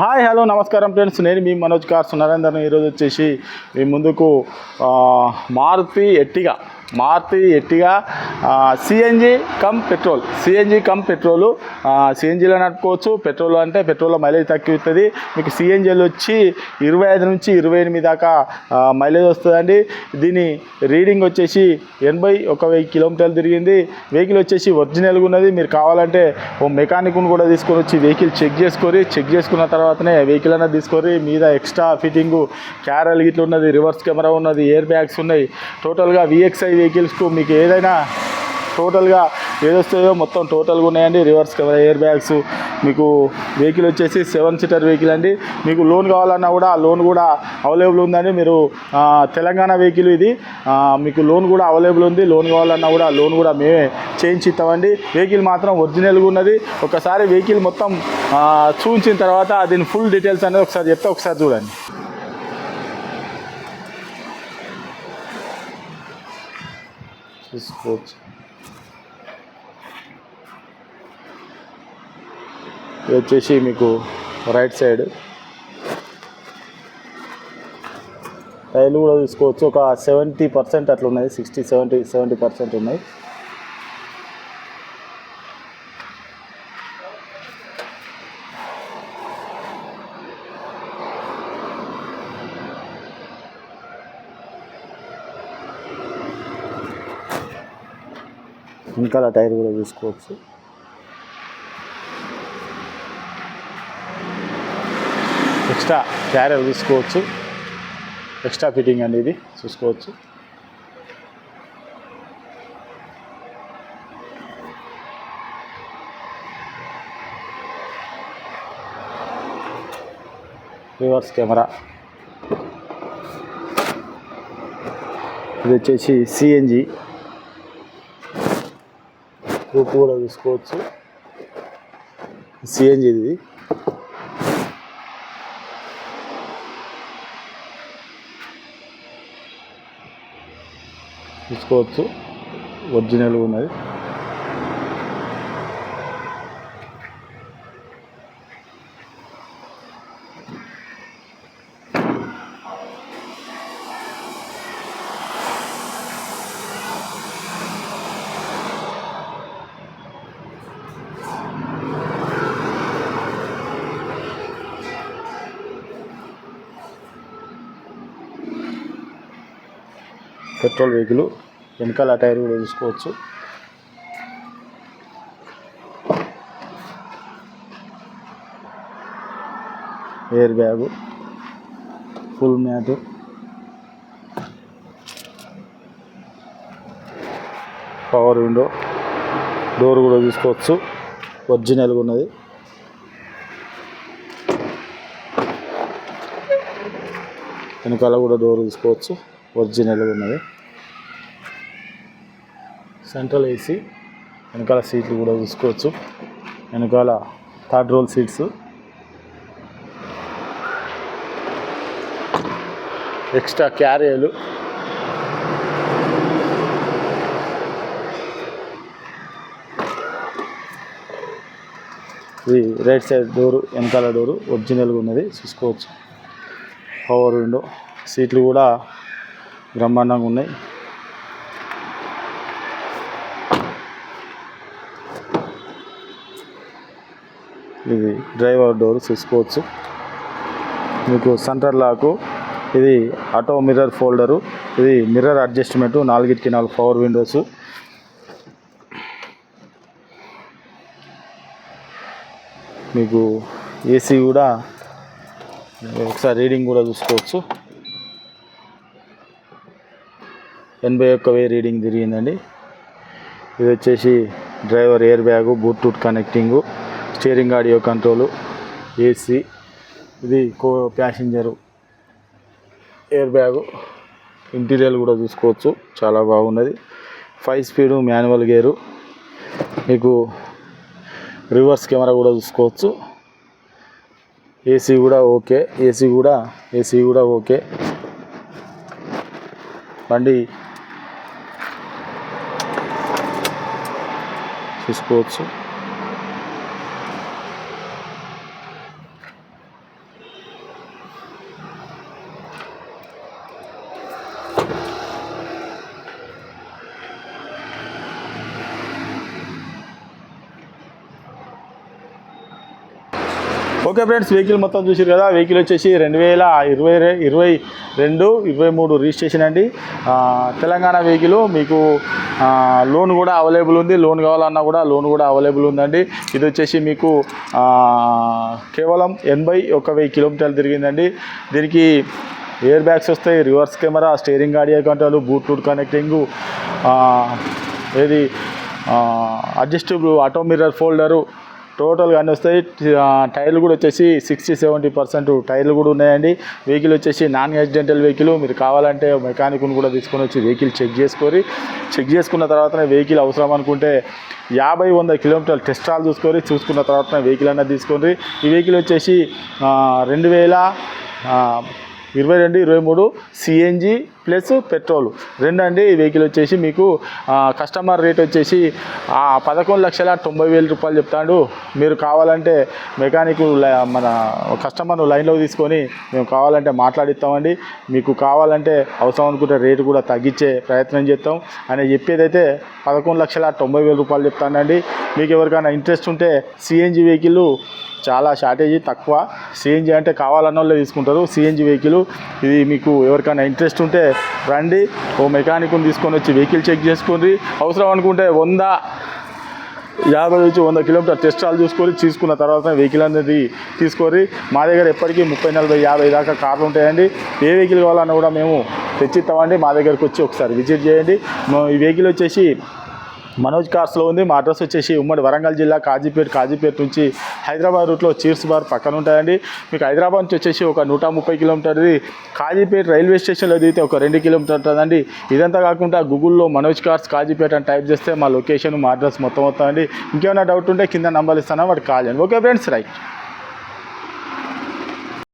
Hi hello నమస్కారం friends. నేను మీ Manoj cars Narender ఈరోజు వచ్చేసి మీ ముందుకు Maruti Ertiga Maruti Ertiga CNG cum petrol CNG cum petrol సిఎన్జిలో నడుపుకోవచ్చు. పెట్రోల్ అంటే పెట్రోల్లో మైలేజ్ తక్కువ ఇస్తుంది మీకు సిఎన్జిలో వచ్చి ఇరవై ఐదు నుంచి ఇరవై ఎనిమిది దాకా మైలేజ్ వస్తుందండి. దీని రీడింగ్ వచ్చేసి ఎనభై ఒక వెయ్యి కిలోమీటర్లు తిరిగింది. వెహికల్ వచ్చేసి ఒరిజినల్గా ఉన్నది. మీరు కావాలంటే ఓ మెకానిక్ను కూడా తీసుకొని వచ్చి వెహికల్ చెక్ చేసుకొని చెక్ చేసుకున్న తర్వాతనే వెహికల్ అనేది తీసుకొని మీద ఎక్స్ట్రా ఫిట్టింగు క్యారల్ గిట్ల ఉన్నది రివర్స్ కెమెరా ఉన్నది ఎయిర్ బ్యాగ్స్ ఉన్నాయి. టోటల్గా విఎక్స్ఐ వెహికల్స్కు మీకు ఏదైనా టోటల్గా ఏదొస్తుందో మొత్తం టోటల్గా ఉన్నాయండి. రివర్స్ కవర్ ఎయిర్ బ్యాగ్స్ మీకు వెహికల్ వచ్చేసి సెవెన్ సీటర్ వెహికల్ అండి. మీకు లోన్ కావాలన్నా కూడా లోన్ కూడా అవైలబుల్ ఉందండి. మీరు తెలంగాణ వెహికల్ ఇది. మీకు లోన్ కూడా అవైలబుల్ ఉంది. లోన్ కావాలన్నా కూడా లోన్ కూడా మేమే చేయించి ఇస్తామండి. వెహికల్ మాత్రం ఒరిజినల్గా ఉన్నది. ఒకసారి వెహికల్ మొత్తం చూపించిన తర్వాత దీని ఫుల్ డీటెయిల్స్ అనేది ఒకసారి చెప్తే ఒకసారి చూడండి. తీసుకోవచ్చు ఇది వచ్చేసి మీకు రైట్ సైడ్ టైర్లు కూడా తీసుకోవచ్చు. ఒక సెవెంటీ పర్సెంట్ అట్లా ఉన్నాయి సిక్స్టీ సెవెంటీ సెవెంటీ పర్సెంట్ ఉన్నాయి. వెనకాల టైర్ కూడా చూసుకోవచ్చు. ఎక్స్ట్రా క్యారియర్ తీసుకోవచ్చు ఎక్స్ట్రా ఫిట్టింగ్ అండి ఇది చూసుకోవచ్చు. Reverse camera. ఇది వచ్చేసి సిఎన్జి రూపు కూడా తీసుకోవచ్చు సిఎన్జి ఇది తీసుకోవచ్చు ఒరిజినల్ ఉన్నది. పెట్రోల్ వెహికల్ వెనకాల టైర్ కూడా చూసుకోవచ్చు air bag full mat. Power window door కూడా తీసుకోవచ్చు. ఒరిజినల్గా ఉన్నది. వెనకాల కూడా డోర్ తీసుకోవచ్చు. ఒరిజినల్గా ఉన్నది. సెంట్రల్ ఏసీ వెనకాల సీట్లు కూడా చూసుకోవచ్చు. వెనకాల థర్డ్ రోల్ సీట్స్. ఎక్స్ట్రా క్యారియర్లు. ఇది రైట్ సైడ్ డోరు వెనకాల డోరు ఒరిజినల్గా ఉన్నది. చూసుకోవచ్చు. Power window. సీట్లు కూడా బ్రహ్మాండంగా ఉన్నాయి. ఇది డ్రైవర్ డోర్ చూసుకోవచ్చు మీకు సెంటర్ లాకు ఇది ఆటో మిర్రర్ ఫోల్డరు ఇది మిర్రర్ అడ్జస్ట్మెంట్ నాలుగిటికి నాలుగు పవర్ విండోస్. మీకు ఏసీ కూడా ఒకసారి రీడింగ్ కూడా చూసుకోవచ్చు. ఎనభై ఒక్క వే రీడింగ్ తిరిగిందండి. ఇది వచ్చేసి driver air bag Bluetooth connecting steering audio control AC ఇది co passenger air bag interior కూడా చూసుకోవచ్చు. చాలా బాగున్నది. Five speed manual gear. మీకు రివర్స్ కెమెరా కూడా చూసుకోవచ్చు. ఏసీ కూడా ఓకే. ఏసీ కూడా ఏసీ కూడా ఓకే. బండి తీసుకోవచ్చు. ఓకే ఫ్రెండ్స్ వెహికల్ మొత్తం చూసారు కదా వెహికల్ వచ్చేసి రెండు వేల ఇరవై ఇరవై రెండు ఇరవై మూడు రిజిస్ట్రేషన్ అండి. తెలంగాణ వెహికల్ మీకు లోన్ కూడా అవైలబుల్ ఉంది. లోన్ కావాలన్నా కూడా లోన్ కూడా అవైలబుల్ ఉందండి. ఇది వచ్చేసి మీకు కేవలం ఎనభై ఒక వెయ్యి కిలోమీటర్లు తిరిగిందండి. దీనికి ఎయిర్ బ్యాగ్స్ వస్తాయి reverse camera steering audio control Bluetooth connecting ఏది అడ్జస్టబుల్ ఆటో మిర్రర్ ఫోల్డరు టోటల్గా అన్నీ వస్తాయి. టైర్లు కూడా వచ్చేసి సిక్స్టీ సెవెంటీ పర్సెంట్ టైర్లు కూడా ఉన్నాయండి. వెహికల్ వచ్చేసి నాన్ యాక్సిడెంటల్ వెహికల్. మీరు కావాలంటే మెకానిక్ని కూడా తీసుకొని వచ్చి వెహికల్ చెక్ చేసుకొని చెక్ చేసుకున్న తర్వాతనే వెహికల్ అవసరం అనుకుంటే యాభై వంద కిలోమీటర్ల టెస్టాలు చూసుకొని చూసుకున్న తర్వాత వెహికల్ అన్నది తీసుకొని ఈ వెహికల్ వచ్చేసి రెండు వేల ఇరవై రెండు ఇరవై మూడు సిఎన్జి ప్లస్ పెట్రోల్. రెండు అండి ఈ వెహికల్ వచ్చేసి మీకు కస్టమర్ రేట్ వచ్చేసి పదకొండు లక్షల తొంభై వేల రూపాయలు చెప్తాడు. మీరు కావాలంటే మెకానిక్ మన కస్టమర్ను లైన్లో తీసుకొని మేము కావాలంటే మాట్లాడిస్తామండి. మీకు కావాలంటే అవసరం అనుకుంటే రేటు కూడా తగ్గించే ప్రయత్నం చేస్తాం. అని చెప్పేదైతే పదకొండు లక్షల తొంభై వేల రూపాయలు చెప్తానండి. మీకు ఎవరికైనా ఇంట్రెస్ట్ ఉంటే సిఎన్జి వెహికల్ చాలా షార్టేజ్ తక్కువ. సిఎన్జి అంటే కావాలన్న వాళ్ళే తీసుకుంటారు. సిఎన్జి వెహికల్ ఇది మీకు ఎవరికైనా ఇంట్రెస్ట్ ఉంటే రండి. ఓ మెకానిక్ని తీసుకొని వచ్చి వెహికల్ చెక్ చేసుకోండి అవసరం అనుకుంటే వంద యాభై నుంచి వంద కిలోమీటర్ టెస్ట్రాల్ చూసుకొని తీసుకున్న తర్వాత వెహికల్ అనేది తీసుకొని మా దగ్గర ఎప్పటికీ ముప్పై నలభై యాభై దాకా కార్లు ఉంటాయండి. ఏ వెహికల్ కావాలన్నా కూడా మేము తెచ్చిస్తామండి. మా దగ్గరకు వచ్చి ఒకసారి విజిట్ చేయండి. ఈ వెహికల్ వచ్చేసి మనోజ్ కార్స్లో ఉంది. మా అడ్రస్ వచ్చేసి ఉమ్మడి వరంగల్ జిల్లా కాజీపేట్ కాజీపేట్ నుంచి హైదరాబాద్ రూట్లో చీర్స్ బార్ పక్కన ఉంటాయండి. మీకు హైదరాబాద్ నుంచి వచ్చేసి ఒక నూట ముప్పై కిలోమీటర్ది కాజీపేట్ రైల్వే స్టేషన్లో దిగితే ఒక రెండు కిలోమీటర్ ఉంటుందండి. ఇదంతా కాకుండా గూగుల్లో మనోజ్ కార్స్ కాజీపేట అని టైప్ చేస్తే మా లొకేషన్ మా అడ్రస్ మొత్తం వస్తుందండి. ఇంకేమైనా డౌట్ ఉంటే కింద నంబర్ ఇస్తాను వాడు కాల్ చేయండి. Okay friends right.